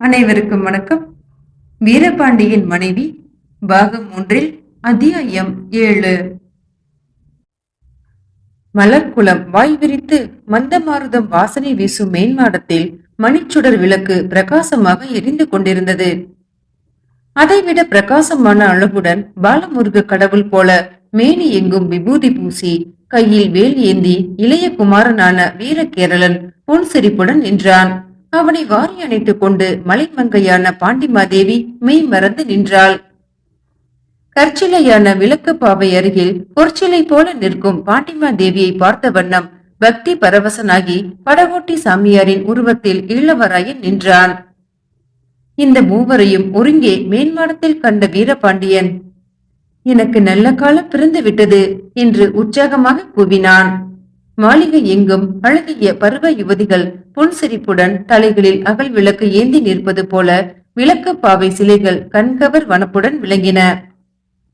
அனைவருக்கும் வணக்கம். வீரபாண்டியின் மனைவி பாகம் ஒன்றில் அத்தியாயம் ஏழு. மலர்குளம் வாய் விரித்து மந்தமாருதம் வாசனை வீசும் மேன்மாடத்தில் மணிச்சுடர் விளக்கு பிரகாசமாக எரிந்து கொண்டிருந்தது. அதைவிட பிரகாசமான அழகுடன் பாலமுருக கடவுள் போல மேனி எங்கும் விபூதி பூசி கையில் வேல் ஏந்தி இளைய குமாரனான வீரகேரளன் புன்சிரிப்புடன் நின்றான். அவனை வாரி அணைத்துக் கொண்டு மலைமங்கையான பாண்டிமாதேவி மெய் மறந்து நின்றாள். கற்சிலையான விளக்கு பாவை அருகில் பொற்சிலை போல நிற்கும் பாண்டிமா தேவியை பார்த்த வண்ணம் பக்தி பரவசனாகி படகோட்டி சாமியாரின் உருவத்தில் இளவராயன் நின்றான். இந்த மூவரையும் ஒருங்கே மேன்மாடத்தில் கண்ட வீரபாண்டியன் எனக்கு நல்ல காலம் பிறந்து விட்டது என்று உற்சாகமாக கூவினான். மாளிகை எங்கும் அழகிய பருவ யுவதிகள் புன்சிரிப்புடன் தலைகளில் அகல் விளக்கு ஏந்தி நிற்பது போல விளக்கு பாவை சிலைகள் கண்கவர் வனப்புடன் விளங்கின.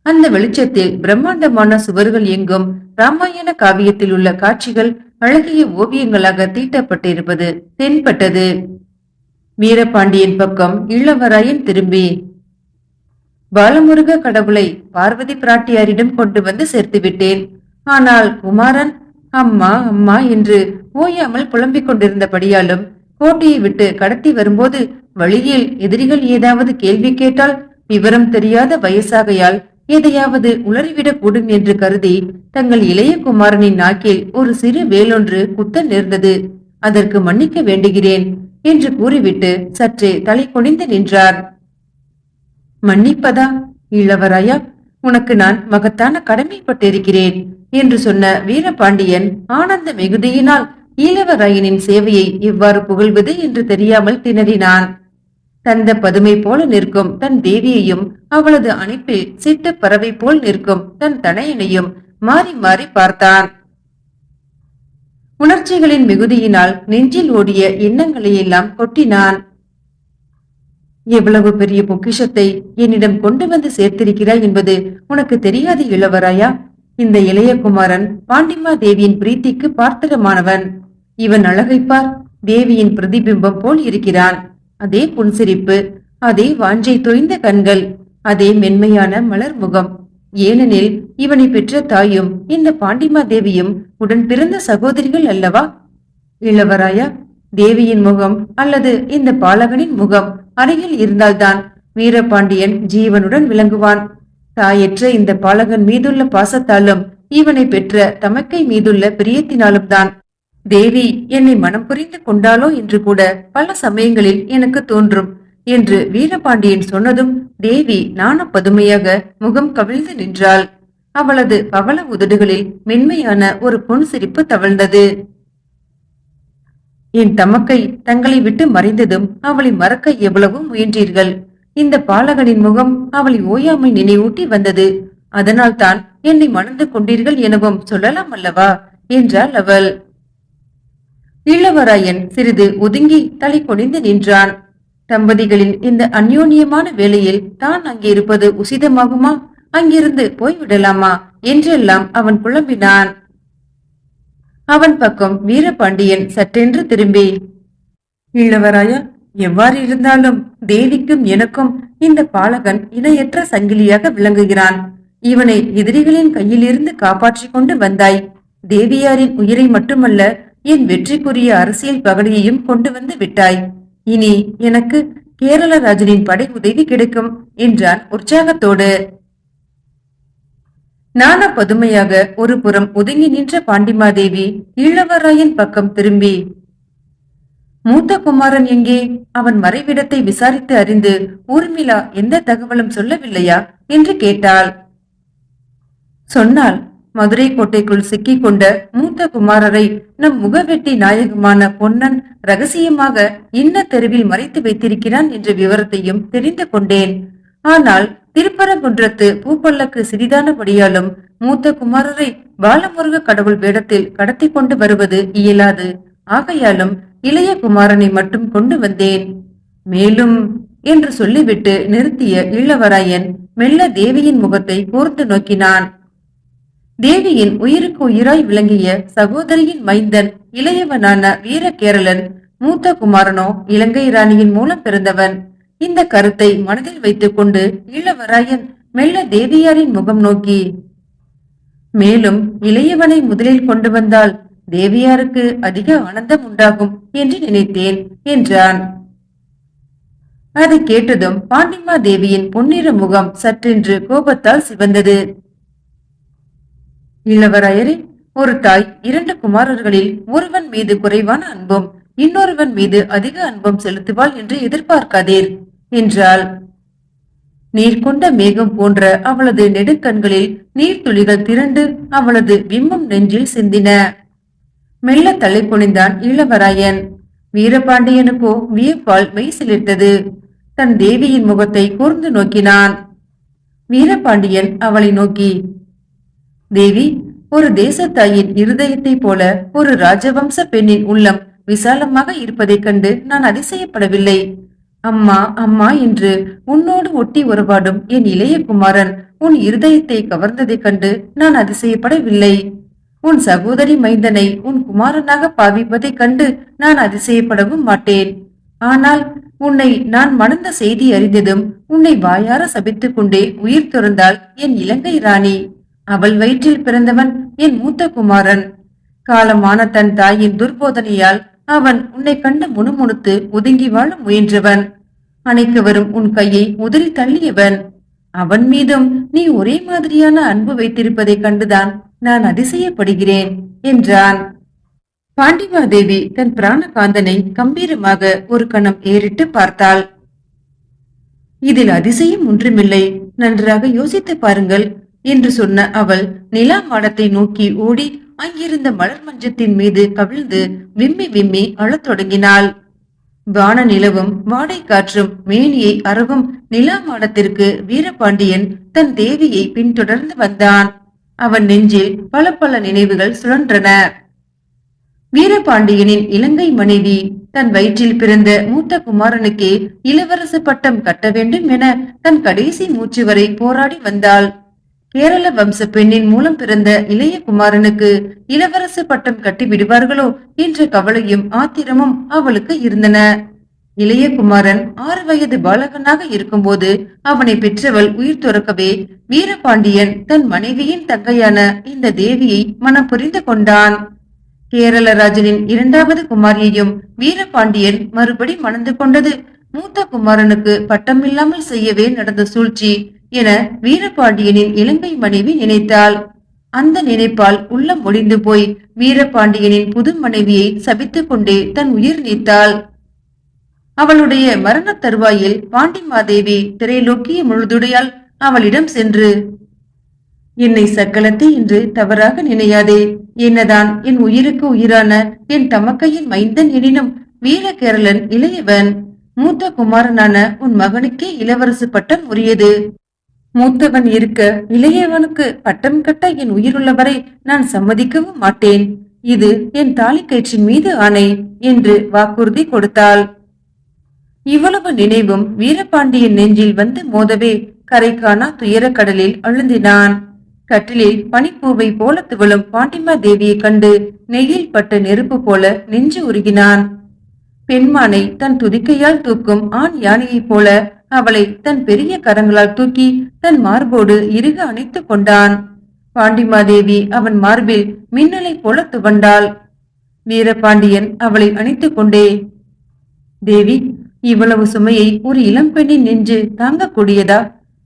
அந்த வெளிச்சத்தில் பிரம்மாண்டமான சுவர்கள் எங்கும் ராமாயண காவியத்தில் உள்ள காட்சிகள் அழகிய ஓவியங்களாக தீட்டப்பட்டிருப்பது தென்பட்டது. வீரபாண்டியன் பக்கம் இளவராயன் திரும்பி பாலமுருக கடவுளை பார்வதி பிராட்டியாரிடம் கொண்டு வந்து சேர்த்து விட்டேன் ஆனால் குமாரன் அம்மா அம்மா என்று ஓயாமல் புலம்பிக் கொண்டிருந்தபடியாலும் கோட்டையை விட்டு கடத்தி வரும்போது வழியில் எதிரிகள் ஏதாவது கேள்வி கேட்டால் விவரம் தெரியாத வயசாகையால் எதையாவது உளறிவிடக் கூடும் என்று கருதி தங்கள் இளைய குமாரனின் நாக்கில் ஒரு சிறு வேலொன்று குத்த நேர்ந்தது. அதற்கு மன்னிக்க வேண்டுகிறேன் என்று கூறிவிட்டு சற்றே தலை குனிந்து நின்றார். மன்னிப்பதா இளவராயா? உனக்கு நான் மகத்தான கடமைப்பட்டிருக்கிறேன். என்று சொன்ன வீரபாண்டியன் ஆனந்த மிகுதியினால் ஈழவராயனின் சேவையை இவ்வாறு புகழ்வது என்று தெரியாமல் திணறினான். தந்த பதுமை போல நிற்கும் தன் தேவியையும் அவளது அணைப்பில் சிட்டு பறவை போல் நிற்கும் தன் தனையனையும் மாறி மாறி பார்த்தான். உணர்ச்சிகளின் மிகுதியினால் நெஞ்சில் ஓடிய எண்ணங்களையெல்லாம் கொட்டினான். எவ்வளவு பெரிய பொக்கிஷத்தை என்னிடம் கொண்டு வந்து சேர்த்திருக்கிறாய் என்பது உனக்கு தெரியாது இளவராயா. இந்த இளைய குமாரன் பாண்டிமா தேவியின் பிரீத்திக்கு பார்த்தகமானவன் இவன் அழகைப்பார் தேவியின் பிரதிபிம்பம் போல் இருக்கிறான். அதே புன்சிரிப்பு அதே வாஞ்சை தொய்ந்த கண்கள் அதே மென்மையான மலர் முகம். ஏனெனில் இவனை பெற்ற தாயும் இந்த பாண்டிமா தேவியும் உடன் பிறந்த சகோதரிகள் அல்லவா? இளவராயா தேவியின் முகம் அல்லது இந்த பாலகனின் முகம் அருகில் இருந்தால்தான் வீரபாண்டியன் ஜீவனுடன் விளங்குவான். தாயற்ற இந்த பாலகன் மீதுள்ள பாசத்தாலும் இவனை பெற்ற தமக்கை மீதுள்ள பிரியத்தினாலும் தான் தேவி என்னை மனம் புரிந்து கொண்டாலோ என்று கூட பல சமயங்களில் எனக்கு தோன்றும் என்று வீரபாண்டியன் சொன்னதும் தேவி நாண பதுமையாக முகம் கவிழ்ந்து நின்றாள். அவளது பவள உதடுகளில் மென்மையான ஒரு பொன் சிரிப்பு தவழ்ந்தது. என் தமக்கை தங்களை விட்டு மறைந்ததும் அவளை மறக்க எவ்வளவோ முயன்றீர்கள்? இந்த பாலகனின் முகம் அவளை ஓயாமல் நினைவூட்டி வந்தது. அதனால் தான் என்னை மணந்து கொண்டீர்கள் எனவும் சொல்லலாம் அல்லவா? என்றாள் அவள். இளவராயன் சிறிது ஒதுங்கி தலை குனிந்து நின்றான். தம்பதிகளின் இந்த அந்யோன்யமான வேளையில் தான் அங்கே இருப்பது உசிதமாகுமா? அங்கிருந்து போய்விடலாமா? என்றெல்லாம் அவன் புலம்பினான். அவன் பக்கம் வீரபாண்டியன் சற்றென்று திரும்பி இளவராயன் எவ்வாறு இருந்தாலும் தேவிக்கும் எனக்கும் இந்த பாலகன் இணையற்ற சங்கிலியாக விளங்குகிறான். இவனை எதிரிகளின் கையிலிருந்து காப்பாற்றிக் கொண்டு வந்தாய். தேவியாரின் உயிரை மட்டுமல்ல என் வெற்றிக்குரிய அரசியல் பகடியையும் கொண்டு வந்து விட்டாய். இனி எனக்கு கேரளராஜனின் படை உதவி கிடைக்கும் என்றான் உற்சாகத்தோடு. நான பதுமையாக ஒரு புறம் ஒதுங்கி நின்ற பாண்டிமாதேவி இளவராயன் பக்கம் திரும்பி மூத்த குமாரன் எங்கே? அவன் மறைவிடத்தை விசாரித்து அறிந்து ஊர்மிளா எந்த தகவலும் சொல்லவில்லையா? என்று கேட்டாள். சொன்னால் மதுரை கோட்டைக்குள் சிக்கிக் கொண்ட மூத்த குமாரரை நம் முகவெட்டி நாயகமான பொன்னன் ரகசியமாக இன்ன தெருவில் மறைத்து வைத்திருக்கிறான் என்ற விவரத்தையும் தெரிந்து கொண்டேன். ஆனால் திருப்பரங்குன்றத்து பூப்பல்லக்கு சிறிதானபடியாலும் மூத்த குமாரரை பாலமுருக கடவுள் வேடத்தில் கடத்தி கொண்டு வருவது இயலாது. ஆகையாலும் இளைய குமாரனை மட்டும் கொண்டு வந்தேன். மேலும் என்று சொல்லிவிட்டு நிறுத்திய இளவராயன் மெல்ல தேவியின் முகத்தை கூர்ந்து நோக்கினான். தேவியின் உயிருக்கு உயிராய் விளங்கிய சகோதரியின் மைந்தன் இளையவனான வீரகேரளன் மூத்த குமாரனோ இலங்கை ராணியின் மூலம் பிறந்தவன். இந்த கருத்தை மனதில் வைத்துக் கொண்டு இளவராயன் மெல்ல தேவியாரின் முகம் நோக்கி மேலும் இளையவனை முதலில் கொண்டு வந்தால் தேவியாருக்கு அதிக ஆனந்தம் உண்டாகும் என்று நினைத்தேன் என்றான். அதை கேட்டதும் பாண்டிமா தேவியின் பொன்னிற முகம் சற்றென்று கோபத்தால் சிவந்தது. இளவராயரே ஒரு தாய் இரண்டு குமாரர்களில் ஒருவன் மீது குறைவான அன்பும் இன்னொருவன் மீது அதிக அன்பும் செலுத்துவாள் என்று எதிர்பார்க்காதீர் என்றாள். நீர் கொண்ட மேகம் போன்ற அவளது நெடுக்கண்களில் நீர்த்துளிகள் திரண்டு அவளது விம்மும் நெஞ்சில் சிந்தின. மெல்ல தலை குனிந்தான் இளவராயன். வீரபாண்டியனுக்கோ வியப்பால் மெய் சிலிர்த்தது தன் தேவியின் முகத்தை கூர்ந்து நோக்கினான். வீரபாண்டியன் அவளை நோக்கி தேவி ஒரு தேசத்தாயின் இருதயத்தைப் போல ஒரு ராஜவம்ச பெண்ணின் உள்ளம் விசாலமாக இருப்பதைக் கண்டு நான் அதிசயப்படவில்லை. அம்மா அம்மா என்று உன்னோடு ஒட்டி உறவாடும் என் இளைய குமாரன் உன் இருதயத்தை கவர்ந்ததைக் கண்டு நான் அதிசயப்படவில்லை. உன் சகோதரி மைந்தனை உன் குமாரனாக பாவிப்பதைக் கண்டு நான் அதிசயப்படவும் மாட்டேன். ஆனால் உன்னை நான் மணந்த செய்தி அறிந்ததும் உன்னை வாயார சபித்துக் கொண்டே உயிர் துறந்தாள் என் இலங்கை ராணி. அவள் வயிற்றில் பிறந்தவன் என் மூத்த குமாரன். காலமான தன் தாயின் துர்போதனையால் அவன் உன்னை கண்டு முணுமுணுத்து ஒதுங்கி வாழ முயன்றவன். அணைக்கு வரும் உன் கையை உதறி தள்ளியவன். அவன் மீதும் நீ ஒரே மாதிரியான அன்பு வைத்திருப்பதைக் கண்டுதான் நான் அதிசயப்படுகிறேன் என்றான். பாண்டிமாதேவி தன் பிராணகாந்தனை கம்பீரமாக ஒரு கணம் ஏறிட்டு பார்த்தாள். இதில் அதிசயம் ஒன்றுமில்லை நன்றாக யோசித்து பாருங்கள் என்று சொன்ன அவள் நிலா மாடத்தை நோக்கி ஓடி அங்கிருந்த மலர் மஞ்சத்தின் மீது கவிழ்ந்து விம்மி விம்மி அழத் தொடங்கினாள். வான நிலவும் வாடை காற்றும் மேனியை அறவும் நிலா மாடத்திற்கு வீரபாண்டியன் தன் தேவியை பின்தொடர்ந்து வந்தான். அவன் நெஞ்சில் பல பல நினைவுகள் சுழன்றன. வீரபாண்டியனின் இலங்கை மனைவி தன் வயிற்றில் பிறந்த மூத்த குமாரனுக்கே இளவரசு பட்டம் கட்ட வேண்டும் என தன் கடைசி மூச்சு வரை போராடி வந்தாள். கேரள வம்ச பெண்ணின் மூலம் பிறந்த இளைய குமாரனுக்கு இளவரசு பட்டம் கட்டி விடுவார்களோ என்ற கவலையும் ஆத்திரமும் அவளுக்கு இருந்தன. இளைய குமாரன் ஆறு வயது பாலகனாக இருக்கும்போது அவனை பெற்றவள் உயிர் துறக்கவே வீரபாண்டியன் தன் மனைவியின் தங்கையான இந்த தேவியை மனம் புரிந்து கொண்டான். கேரளராஜனின் இரண்டாவது குமாரியையும் வீரபாண்டியன் மறுபடி மணந்து கொண்டது. மூத்த குமாரனுக்கு பட்டமில்லாமல் செய்யவே நடந்த சூழ்ச்சி என வீரபாண்டியனின் இலங்கை மனைவி நினைத்தாள். அந்த நினைப்பால் உள்ளம் ஒளிந்து போய் வீரபாண்டியனின் புது மனைவியை சபித்துக் கொண்டே தன் உயிர் நீத்தாள். அவளுடைய மரண தருவாயில் பாண்டிமாதேவி திரையிலோக்கிய முழுதுடையால் அவளிடம் சென்று என்னை சக்கலத்தை என்று தவறாக நினையாதே. என்னதான் என் உயிருக்கு உயிரான என் தமக்கையின் மைந்தன் எனினும் வீரகேரளன் இளையவன். மூத்த குமாரனான உன் மகனுக்கே இளவரசு பட்டம் உரியது. மூத்தவன் இருக்க இளையவனுக்கு பட்டம் கட்ட என் உயிருள்ளவரை நான் சம்மதிக்கவும் மாட்டேன். இது என் தாலிக்கயிற்றின் மீது ஆணை என்று வாக்குறுதி கொடுத்தாள். இவ்வளவு நினைவும் வீரபாண்டியன் நெஞ்சில் வந்து மோதவே கரைக்கானா துயரக் கடலில் அழுந்தினான். கட்டிலில் பனிப்பூவை போல துவளும் பாண்டிமா தேவியை கண்டு நெய்யில் பட்ட நெருப்பு போல நெஞ்சு உருகினான். பெண்மானை தன் துதிக்கையால் தூக்கும் ஆண் யானையைப் போல அவளை தன் பெரிய கரங்களால் தூக்கி தன் மார்போடு இறுக அணைத்துக் கொண்டான். பாண்டிமாதேவி அவன் மார்பில் மின்னலைப் போல துவண்டாள். வீரபாண்டியன் அவளை அணைத்துக் கொண்டே தேவி இவ்வளவு சுமையை ஒரு இளம்பெண்ணின் நெஞ்சு தாங்கக்கூடியதா?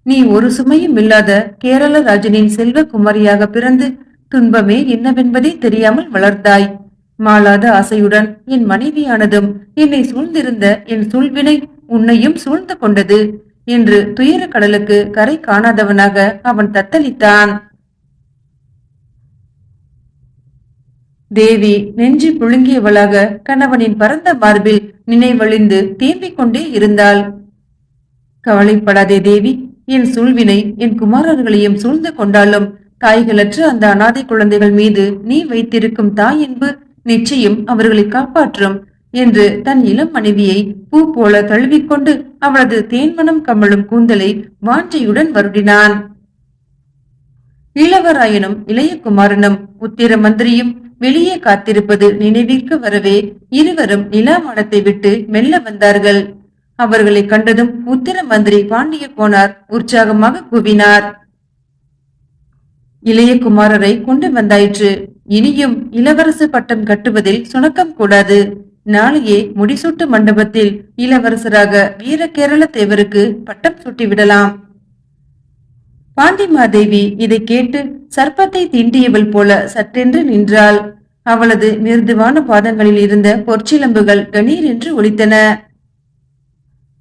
நீ ஒரு சுமையும் இல்லாத கேரள ராஜனின் செல்வ குமாரியாக பிறந்து துன்பமே என்னவென்பதே தெரியாமல் வளர்ந்தாய். மாளாத ஆசையுடன் என் மனைவியானதும் என்னை சூழ்ந்திருந்த என் சூழ்வினை உன்னையும் சூழ்ந்து கொண்டது என்று துயர கடலுக்கு கரை காணாதவனாக அவன் தத்தளித்தான். தேவி நெஞ்சு புழுங்கியவளாக கணவனின் பரந்த மார்பில் நினைவழிந்து தேம்பிக் கொண்டே இருந்தாள். கவலைப்படாதே தேவி என் சூழ்வினை என் குமாரர்களையும் சூழ்ந்து கொண்டாலும் தாய்களற்ற அந்த அனாதை குழந்தைகள் மீது நீ வைத்திருக்கும் தாய் என்பு நிச்சயம் அவர்களை காப்பாற்றும் என்று தன் இளம் மனைவியை பூ போல தழுவிக்கொண்டு அவளது தேன்மனம் கமழும் கூந்தலை வாஞ்சையுடன் வருடினான். இளவராயனும் இளைய குமாரனும் உத்திர மந்திரியும் வெளியே காத்திருப்பது நினைவிற்கு வரவே இருவரும் நிலாமாடத்தை விட்டு மெல்ல வந்தார்கள். அவர்களை கண்டதும் உத்திர மந்திரி பாண்டிய போனார் உற்சாகமாக கூவினார். இளைய குமாரரை கொண்டு வந்தாயிற்று. இனியும் இளவரசு பட்டம் கட்டுவதில் சுணக்கம் கூடாது. நாளையே முடிசூட்டு மண்டபத்தில் இளவரசராக வீர கேரள தேவருக்கு பட்டம் சூட்டிவிடலாம். பாண்டிமாதேவி இதை கேட்டு சர்ப்பத்தை தீண்டியவள் போல சட்டென்று நின்றாள். அவளது மிருதுவான பாதங்களில் இருந்த பொற்சிலம்புகள் கணீர் என்று ஒலித்தன.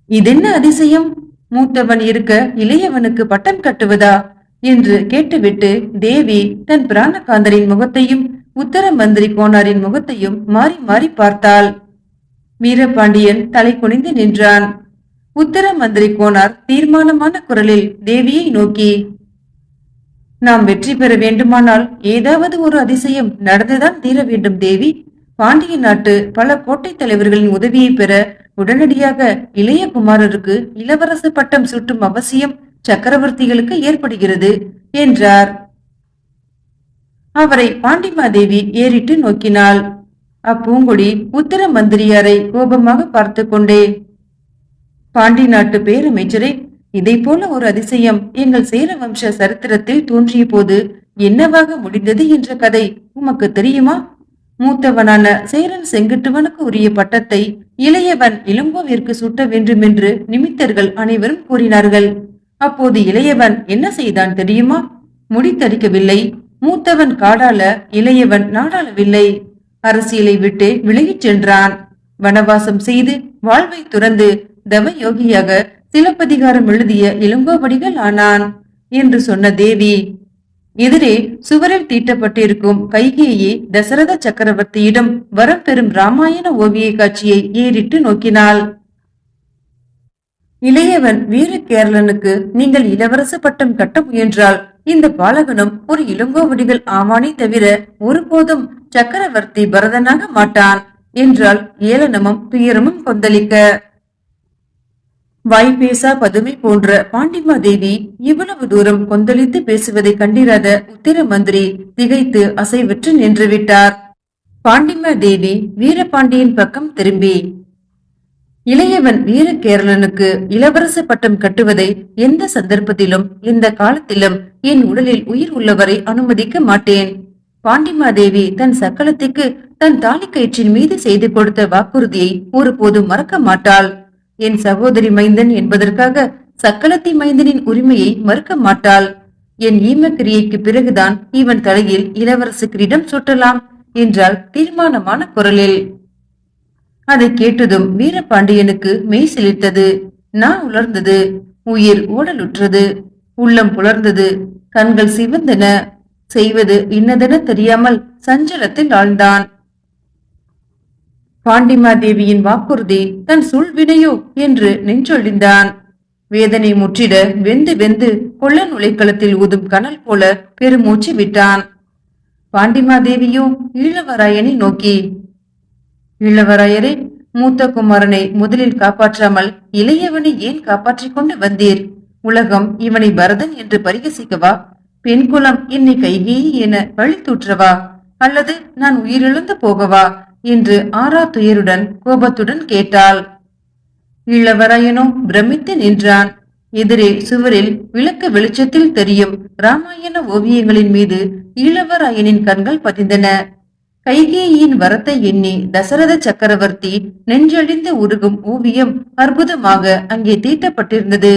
இதென்ன அதிசயம்? மூத்தவன் இருக்க இளையவனுக்கு பட்டம் கட்டுவதா? என்று கேட்டுவிட்டு தேவி தன் பிராணகாந்தரின் முகத்தையும் உத்தர மந்திரி கோனாரின் முகத்தையும் மாறி மாறி பார்த்தாள். வீரபாண்டியன் தலை குனிந்து நின்றான். உத்தர மந்திரி கோனார் தீர்மானமான குரலில் தேவியை நோக்கி நாம் வெற்றி பெற வேண்டுமானால் ஏதாவது ஒரு அதிசயம் நடந்துதான் தீர வேண்டும் தேவி. பாண்டிய நாட்டு பல கோட்டை தலைவர்களின் உதவியை பெற உடனடியாக இளைய குமாரருக்கு இளவரச பட்டம் சுட்டும் அவசியம் சக்கரவர்த்திகளுக்கு ஏற்படுகிறது என்றார். அவரை பாண்டிமாதேவி ஏறிட்டு நோக்கினாள். அப்பூங்கொடி உத்தர மந்திரியாரை கோபமாக பார்த்து கொண்டே பாண்டி நாட்டு பேரமைச்சரே இதை போல ஒரு அதிசயம். எங்கள் சேர வம்ச சரித்திரத்தில் தோன்றிய போது என்னவாக முடிந்தது என்ற கதை உமக்கு தெரியுமா? மூத்தவனான சேரன் செங்குட்டுவனுக்கு உரிய பட்டத்தை இளையவன் இளங்கோவிற்கு சுட்ட வேண்டும் என்று நிமித்தர்கள் அனைவரும் கூறினார்கள். அப்போது இளையவன் என்ன செய்தான் தெரியுமா? முடித்தடிக்கவில்லை. மூத்தவன் காடால இளையவன் நாடாளவில்லை. அரசியலை விட்டு விலகிச் சென்றான். வனவாசம் செய்து வாழ்வை துறந்து தவ யோகியாக சிலப்பதிகாரம் எழுதிய இளங்கோவடிகள் ஆனான் என்று சொன்ன தேவி. எதிரே சுவரில் தீட்டப்பட்டிருக்கும் கைகேயே தசரத சக்கரவர்த்தியிடம் வரம் பெறும் ராமாயண ஓவிய காட்சியை ஏறிட்டு நோக்கினாள். இளையவன் வீர கேரளனுக்கு நீங்கள் இளவரச பட்டம் கட்ட முயன்றால் இந்த பாலகனும் ஒரு இளங்கோவடிகள் ஆவானே தவிர ஒருபோதும் சக்கரவர்த்தி பரதனாக மாட்டான் என்றால் ஏளனமும் துயரமும் கொந்தளிக்க. வாய்பேசா பதுமை போன்ற பாண்டிமா தேவி இவ்வளவு தூரம் கொந்தளித்து பேசுவதை கண்டிராத உத்திர மந்திரி திகைத்து அசைவற்று நின்று விட்டார். பாண்டிமா தேவி வீரபாண்டியன் பக்கம் திரும்பி இளையவன் வீரகேரளனுக்கு இளவரச பட்டம் கட்டுவதை எந்த சந்தர்ப்பத்திலும் இந்த காலத்திலும் என் உடலில் உயிர் உள்ளவரை அனுமதிக்க மாட்டேன் பாண்டிமாதேவி தன் சக்கலத்துக்கு தன் தாலி கயிற்றின் மீது செய்து கொடுத்த வாக்குறுதியை ஒருபோதும் மறக்க மாட்டாள். என் சகோதரி மைந்தன் என்பதற்காக சக்களத்தி மைந்தனின் உரிமையை மறுக்க மாட்டாள். என் ஈமக்கிரியைக்கு பிறகுதான் இவன் தலையில் இளவரசு கிரீடம் சுட்டலாம் என்றால் தீர்மானமான குரலில். அதை கேட்டதும் வீரபாண்டியனுக்கு மெய் சிலிர்த்தது. நான் உலர்ந்தது. உயிர் ஊடலுற்றது. உள்ளம் புலர்ந்தது. கண்கள் சிவந்தன. செய்வது இன்னதென தெரியாமல் சஞ்சலத்தில் ஆழ்ந்தான். பாண்டிமாதேவியின் வாக்குறுதி தன் சுழ்வினையோ என்று நெஞ்சொழிந்தான். வேதனை முற்றிட வெந்து வெந்து கொள்ள நுழைக்களத்தில் ஊதும் கனல் போல பெருமூச்சு விட்டான். பாண்டிமாதேவியோ ஈழவராயனை நோக்கி. இளவராயரே மூத்த குமாரனை முதலில் காப்பாற்றாமல் இளையவனை ஏன் காப்பாற்றிக் கொண்டு வந்தீர்? உலகம் இவனை பரதன் என்று பரிகசிக்கவா பெண் குலம் என்னை கைகேயி என வழி தூற்றவா? அல்லது நான் உயிரிழந்து போகவா? என்று ஆரா துயருடன் கோபத்துடன் கேட்டாள். இளவரையனும் பிரமித்து நின்றான். எதிரே சுவரில் விளக்க வெளிச்சத்தில் தெரியும் ராமாயண ஓவியங்களின் மீது ஈழவராயனின் கண்கள் பதிந்தன. கைகேயின் வரத்தை எண்ணி தசரத சக்கரவர்த்தி நெஞ்சழிந்து உருகும் ஓவியம் அற்புதமாக அங்கே தீட்டப்பட்டிருந்தது.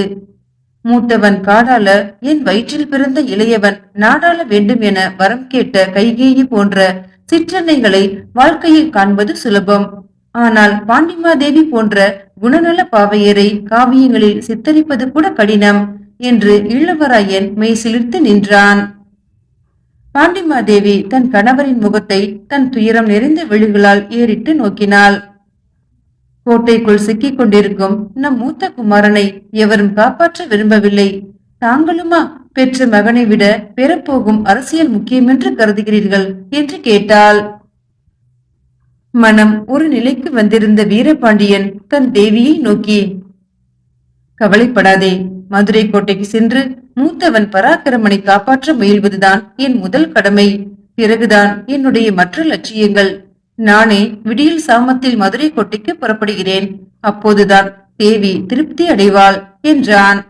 மூத்தவன் காடால என் வயிற்றில் பிறந்த இளையவன் நாடாள வேண்டும் என வரம் கேட்ட கைகேயி போன்ற சிற்றன்னைகளை வாழ்க்கையில் காண்பது சுலபம். ஆனால் பாண்டிமாதேவி போன்ற குணநல பாவையரை காவியங்களில் சித்தரிப்பது கூட கடினம் என்று இளவராயன் மெய் சிலிர்த்து நின்றான். பாண்டிமாதேவி தன் கணவரின் முகத்தை தன் துயரம் நிறைந்த விழிகளால் ஏறிட்டு நோக்கினாள். கோட்டைக்குள் சிக்கிக் கொண்டிருக்கும் நம் மூத்த குமாரனை எவரும் காப்பாற்ற விரும்பவில்லை. தாங்களுமா பெற்ற மகனை விட பெறப்போகும் அரசியல் முக்கியம் என்று கருதுகிறீர்கள் என்று கேட்டாள். மனம் ஒரு நிலைக்கு வந்திருந்த வீரபாண்டியன் தன் தேவியை நோக்கி கவலைப்படாதே மதுரை கோட்டைக்கு சென்று மூத்தவன் பராக்கிரமனை காப்பாற்ற முயல்வதுதான் என் முதல் கடமை. பிறகுதான் என்னுடைய மற்ற லட்சியங்கள். நானே விடியல் சாமத்தில் மதுரை கோட்டைக்கு புறப்படுகிறேன். அப்போதுதான் தேவி திருப்தி அடைவாள் என்றான்.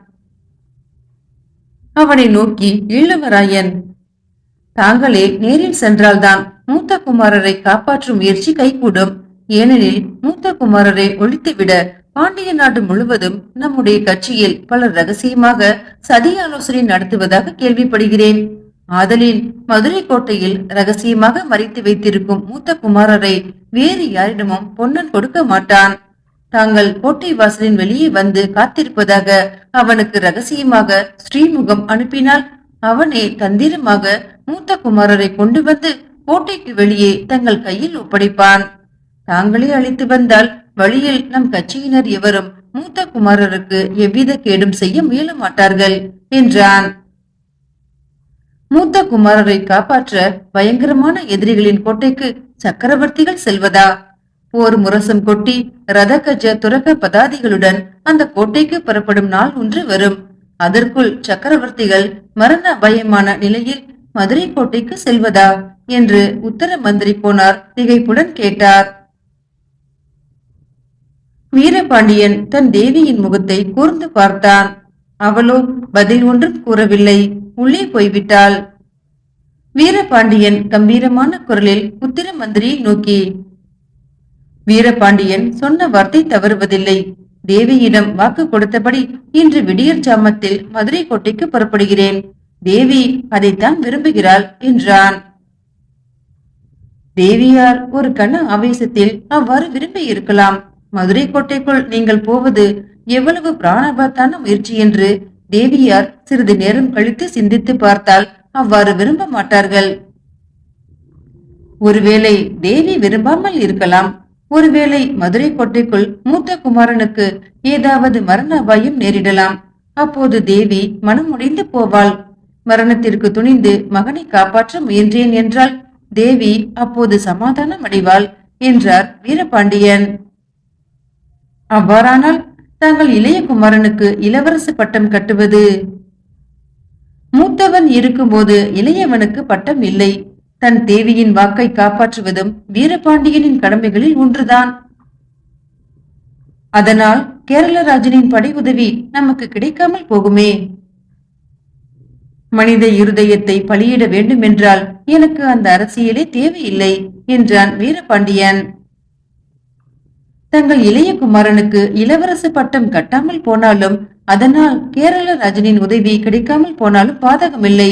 அவனை நோக்கி இளவராயன் தாங்களே நேரில் சென்றால்தான் மூத்த குமாரரை காப்பாற்றும் முயற்சி கைகூடும். ஏனெனில் மூத்த குமாரரை ஒழித்துவிட பாண்டிய நாடு முழுவதும் நம்முடைய கட்சியில் பலர் ரகசியமாக சதி ஆலோசனை நடத்துவதாக கேள்விப்படுகிறேன். ஆதலின் மதுரை கோட்டையில் ரகசியமாக மறைத்து வைத்திருக்கும் மூத்த குமாரரை வேறு யாரிடமும் பொன்னன் கொடுக்க மாட்டான். தாங்கள் கோட்டை வாசலின் வெளியே வந்து காத்திருப்பதாக அவனுக்கு ரகசியமாக ஸ்ரீமுகம் அனுப்பினால் அவனே தந்திரமாக மூத்த குமாரரை கொண்டு வந்து கோட்டைக்கு வெளியே தங்கள் கையில் ஒப்படைப்பான். தாங்களே அழைத்து வந்தால் வழியில் நம் கட்சியினர் எவரும் மூத்த குமாரருக்கு எவ்வித கேடும் செய்ய முயல மாட்டார்கள் என்றான். மூத்த குமாரரை காப்பாற்ற பயங்கரமான எதிரிகளின் கோட்டைக்கு சக்கரவர்த்திகள் செல்வதா? போர் முரசம் கொட்டி ரத துரக பதாதிகளுடன் அந்த கோட்டைக்கு புறப்படும் நாள் ஒன்று வரும். அதற்குள் சக்கரவர்த்திகள் மரண பயமான நிலையில் மதுரை கோட்டைக்கு செல்வதா என்று உத்தர மந்திரி போனார் திகைப்புடன் கேட்டார். வீரபாண்டியன் தன் தேவியின் முகத்தை கூர்ந்து பார்த்தான். அவளோ பதில் ஒன்றும் கூறவில்லை உள்ளே போய்விட்டாள். வீரபாண்டியன் கம்பீரமான குரலில் உத்திர மந்திரியை நோக்கி வீரபாண்டியன் சொன்ன வார்த்தை தவறுவதில்லை. தேவியிடம் வாக்கு கொடுத்தபடி இன்று விடியற் சாமத்தில் மதுரை கோட்டைக்கு புறப்படுகிறேன். தேவி அதைத்தான் விரும்புகிறாள் என்றான். தேவியார் ஒரு கண ஆவேசத்தில் அவ்வாறு விரும்பி இருக்கலாம். மதுரை கோட்டைக்குள் நீங்கள் போவது எவ்வளவு பிராணபாத்தான முயற்சி என்று தேவியார் சிறிது நேரம் கழித்து சிந்தித்து பார்த்தால் அவ்வாறு விரும்ப மாட்டார்கள். ஒருவேளை தேவி விரும்பாமல் இருக்கலாம். ஒருவேளை மதுரை கோட்டைக்குள் மூத்த குமாரனுக்கு ஏதாவது மரண அபாயம் நேரிடலாம். அப்போது தேவி மனம் முடிந்து போவாள். மரணத்திற்கு துணிந்து மகனை காப்பாற்ற முயன்றேன் என்றால் தேவி அப்போது சமாதானம் அடைவாள் என்றார் வீரபாண்டியன். அவ்வாறானால் தாங்கள் இளைய குமாரனுக்கு இளவரசு பட்டம் கட்டுவது? மூத்தவன் இருக்கும்போது இளையவனுக்கு பட்டம் இல்லை. தன் தேவியின் வாக்கை காப்பாற்றுவதும் வீரபாண்டியனின் கடமைகளில் ஒன்றுதான். அதனால் கேரளராஜனின் படை உதவி நமக்கு கிடைக்காமல் போகுமே. மனித இருதயத்தை பலியிட வேண்டும் என்றால் எனக்கு அந்த அரசியலே தேவையில்லை என்றான் வீரபாண்டியன். தங்கள் இளைய குமாரனுக்கு இளவரசு பட்டம் கட்டாமல் போனாலும் அதனால் கேரள ராஜனின் உதவி கிடைக்காமல் போனாலும் பாதகமில்லை.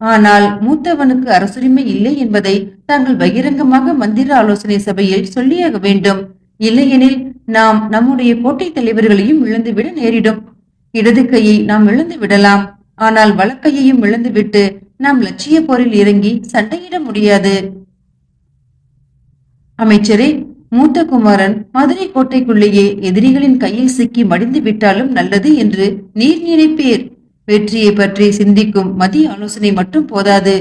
ஆனால் மூத்தவனுக்கு அரசுரிமை இல்லை என்பதை தாங்கள் பகிரங்கமாக மந்திர ஆலோசனை சபையில் சொல்லியாக வேண்டும். இல்லையெனில் நாம் நம்முடைய போட்டி தலைவர்களையும் இழந்துவிட நேரிடும். இடது கையை நாம் இழந்து விடலாம். ஆனால் வழக்கையையும் இழந்துவிட்டு நாம் லட்சிய போரில் இறங்கி சண்டையிட முடியாது. அமைச்சரே மூத்த குமாரன் மதுரை கோட்டைக்குள்ளேயே எதிரிகளின் கையில் சிக்கி மடிந்து விட்டாலும் நல்லது என்று நீர் நினைப்பீர். வெற்றியை பற்றி சிந்திக்கும் மதிய ஆலோசனை மட்டும் போதாது.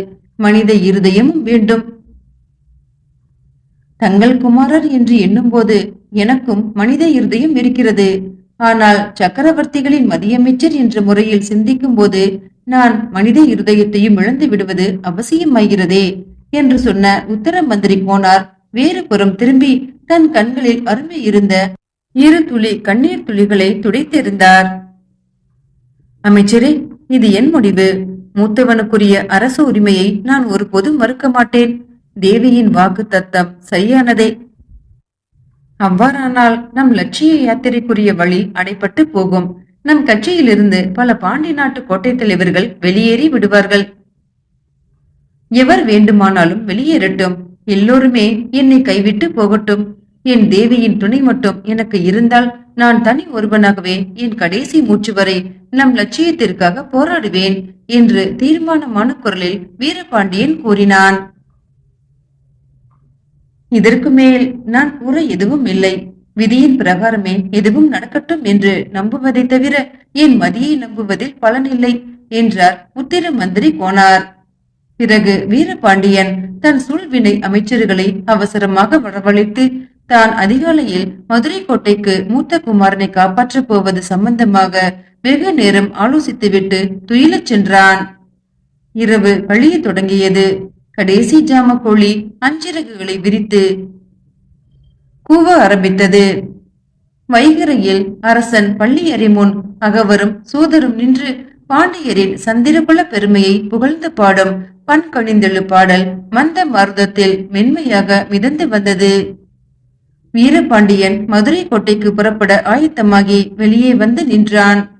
மனித இருதயமும் வேண்டும். தங்கள் குமாரர் என்று எண்ணும்போது எனக்கும் மனித இருதயம் இருக்கிறது. ஆனால் சக்கரவர்த்திகளின் மதியமைச்சர் என்ற முறையில் சிந்திக்கும் போது நான் மனித இருதயத்தையும் இழந்து விடுவது அவசியமாகிறதே என்று சொன்ன உத்தர மந்திரி போனார். வேறு புறம் திரும்பி தன் கண்களில் அருமை இருந்த இரு துளி கண்ணீர் துளிகளை துடைத்திருந்தார். அமைச்சரே இது என் முடிவு. மூத்தவனுக்குரிய அரசு உரிமையை நான் ஒருபோதும் மறுக்க மாட்டேன். தேவியின் வாக்கு தத்தம் சரியானதே. அவ்வாறானால் நம் லட்சிய யாத்திரைக்குரிய வழி அடைப்பட்டு போகும். நம் கட்சியிலிருந்து பல பாண்டி நாட்டு கோட்டை தலைவர்கள் வெளியேறி விடுவார்கள். எவர் வேண்டுமானாலும் வெளியேறட்டும். எல்லோருமே என்னை கைவிட்டு போகட்டும். என் தேவியின் துணை மட்டும் எனக்கு இருந்தால் நான் தனி ஒருவனாகவே என் கடைசி மூச்சு வரை நம் லட்சியத்திற்காக போராடுவேன் என்று தீர்மானமான குரலில் வீரபாண்டியன் கூறினான். இதற்கு மேல் நான் கூற எதுவும் இல்லை. விதியின் பிரகாரமே எதுவும் நடக்கட்டும் என்று நம்புவதை தவிர என் மதியை நம்புவதில் பலனில்லை என்றார் உத்திர மந்திரி கோனார். பிறகு வீரபாண்டியன் தன் சுழ்வினை அமைச்சர்களை அவசரமாக வரவழைத்து தான் அதிகாலையில் மதுரை கோட்டைக்கு மூத்த குமாரனை காப்பாற்றப் போவது சம்பந்தமாக வெகு நேரம் ஆலோசித்துவிட்டு துயிலச் சென்றான். இரவு கழிய தொடங்கியது. கடைசி ஜாம கோழி அஞ்சிறகுகளை விரித்து கூவ ஆரம்பித்தது. வைகரையில் அரசன் பள்ளி அறிமுன் அகவரும் சூதரும் நின்று பாண்டியரின் சந்திரகுல பெருமையை புகழ்ந்து பாடும் பண்கணிந்தெழு பாடல் மந்த மருதத்தில் மென்மையாக மிதந்து வந்தது. வீரபாண்டியன் மதுரை கோட்டைக்கு புறப்பட ஆயத்தமாகி வெளியே வந்து நின்றான்.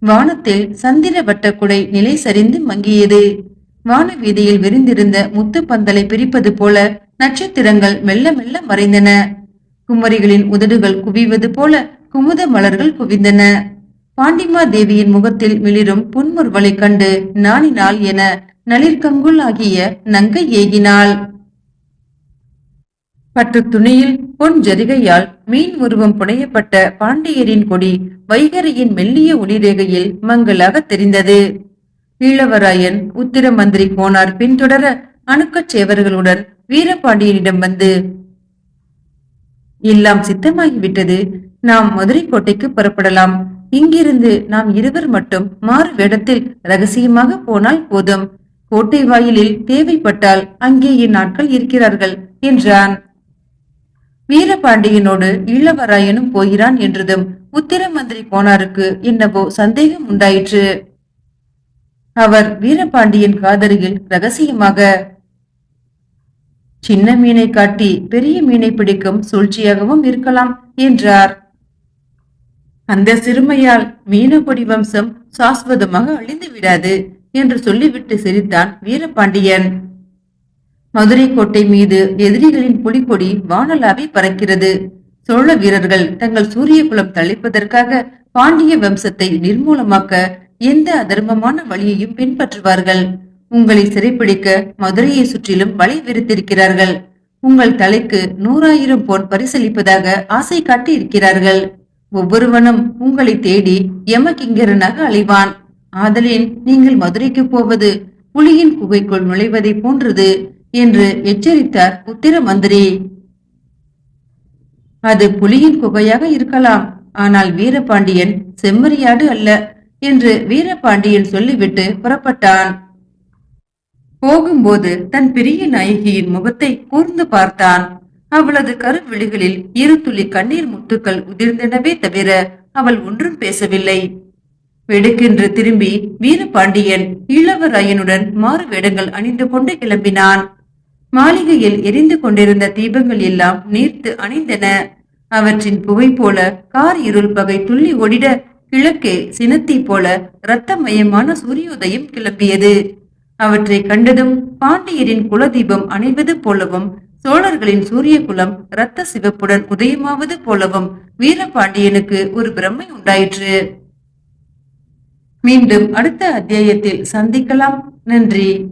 வானத்தில் சந்திர வட்டக்குடை நிலை சரிந்து மங்கியது. வான வீதியில் விரிந்திருந்த முத்து பந்தலை பிரிப்பது போல நட்சத்திரங்கள் மெல்ல மெல்ல மறைந்தன. குமரிகளின் உதடுகள் குவிவது போல குமுத மலர்கள் குவிந்தன. பாண்டிமா தேவியின் முகத்தில் மிளிரும் புன்முறுவலை கண்டு நாணினாள் என நளிர்கங்குள் ஆகிய நங்கை ஏகினாள். பற்று துணியில் பொன் ஜரிகையால் மீன் உருவம் புனையப்பட்ட பாண்டியரின் கொடி வைகரையின் மெல்லிய ஒளிரேகையில் மங்களாக தெரிந்தது. ஈழவராயன் உத்திர மந்திரி கோனார் பின்தொடர அணுக்கச் சேவர்களுடன் வீரபாண்டியனிடம் வந்து எல்லாம் சித்தமாகிவிட்டது. நாம் மதுரை கோட்டைக்கு புறப்படலாம். இங்கிருந்து நாம் இருவர் மட்டும் மாறு வேடத்தில் ரகசியமாக போனால் போதும். கோட்டை வாயிலில் தேவைப்பட்டால் அங்கே என் ஆட்கள் இருக்கிறார்கள் என்றான். வீரபாண்டியனோடு ஈழவராயனும் போகிறான் என்றதும் உத்திர மந்திரி போனாருக்கு என்னவோ சந்தேகம் உண்டாயிற்று. அவர் வீரபாண்டியன் காதலியில் ரகசியமாக சின்ன மீனை காட்டி பெரிய மீனை பிடிக்கும் சூழ்ச்சியாகவும் இருக்கலாம் என்றார். அந்த சிறுமையால் மீனகொடி வம்சம் சாஸ்வதமாக அழிந்து விடாது என்று சொல்லிவிட்டு சிரித்தான் வீரபாண்டியன். மதுரை கோட்டை மீது எதிரிகளின் புலிக்கொடி வானலாவி பறக்கிறது. சோழ வீரர்கள் தங்கள் சூரிய குலம் தளிப்பதற்காக பாண்டிய வம்சத்தை நிர்மூலமாக்க எந்த அதர்மமான வழியையும் பின்பற்றுவார்கள்? உங்களை சிறைப்பிடிக்க மதுரையை சுற்றிலும் வலை விரித்திருக்கிறார்கள். உங்கள் தலைக்கு நூறாயிரம் பொன் பரிசளிப்பதாக ஆசை காட்டி இருக்கிறார்கள் ஒவ்வொருவனும் உங்களை தேடி யமகிங்கரனாக அலைவான். ஆதலின் நீங்கள் மதுரைக்கு போவது புலியின் குகைக்குள் நுழைவதை போன்றது. என்று எச்சரித்தார் உத்திர மந்திரி அது புலியின் குகையாக இருக்கலாம் ஆனால் வீரபாண்டியன் செம்மறியாடு அல்ல என்று வீரபாண்டியன் சொல்லிவிட்டு புறப்பட்டான். போகும்போது தன் பெரிய நாயகியின் முகத்தை கூர்ந்து பார்த்தான். அவளது கருவிழிகளில் இரு துளி கண்ணீர் முத்துக்கள் உதிர்ந்தனவே தவிர அவள் ஒன்றும் பேசவில்லை. வெடுக்கென்று திரும்பி வீரபாண்டியன் இளவராயனுடன் மாறு வேடங்கள் அணிந்து கொண்டு கிளம்பினான். மாளிகையில் எரிந்து கொண்டிருந்த தீபங்கள் எல்லாம் நீர்த்து அணிந்தன. அவற்றின் புகை போல கார் இருள் பகை துள்ளி ஓடிட கிழக்கே சினத்தி போல இரத்தமயமான சூரியோதயம் கிளம்பியது. அவற்றை கண்டதும் பாண்டியரின் குலதீபம் அணைவது போலவும் சோழர்களின் சூரிய குலம் இரத்த சிவப்புடன் உதயமாவது போலவும் வீரபாண்டியனுக்கு ஒரு பிரம்மை உண்டாயிற்று. மீண்டும் அடுத்த அத்தியாயத்தில் சந்திக்கலாம். நன்றி.